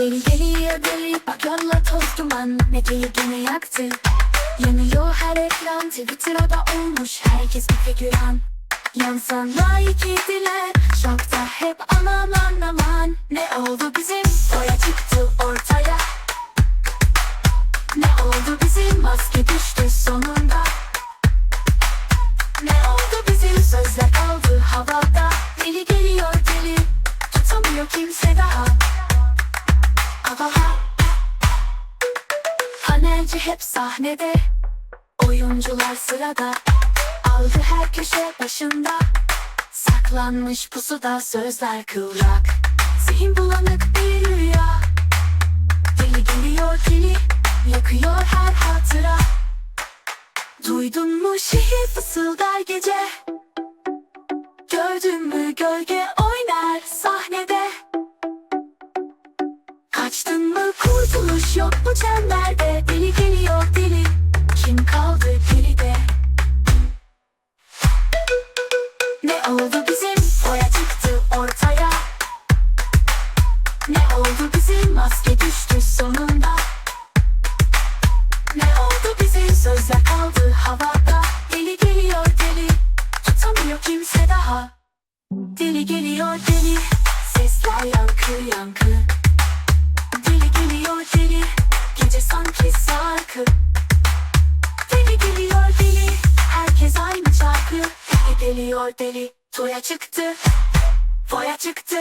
deli Bak yolla toz duman. Medyayı gene yaktı. Yanıyor her ekran Twitter'da olmuş herkes bir figüran Yansana ikiydiler Şokta hep aman aman Ne oldu bizim? Boya çıktı ortaya. Ne oldu bizim? Maske düştü sonunda. Ne oldu bizim? Sözler kaldı havada. Deli deli Havaha Panelci hep sahnede. Oyuncular sırada. Aldı her köşe başında. Saklanmış pusuda sözler kıvrak. Zihin bulanık bir rüya. Deli geliyor deli Yakıyor her hatıra. Duydun mu şehir fısıldar gece? Gördün mü gölge oynar sahnede yok bu çemberde Deli geliyor deli. Kim kaldı geride? Ne oldu bizim? Boya çıktı ortaya. Ne oldu bizim? Maske düştü sonunda. Ne oldu bizim? Sözler kaldı havada. Deli geliyor deli. Tutamıyor kimse daha. Deli geliyor deli. Sesler yankı yankı geliyor deli. Toya çıktı Foya çıktı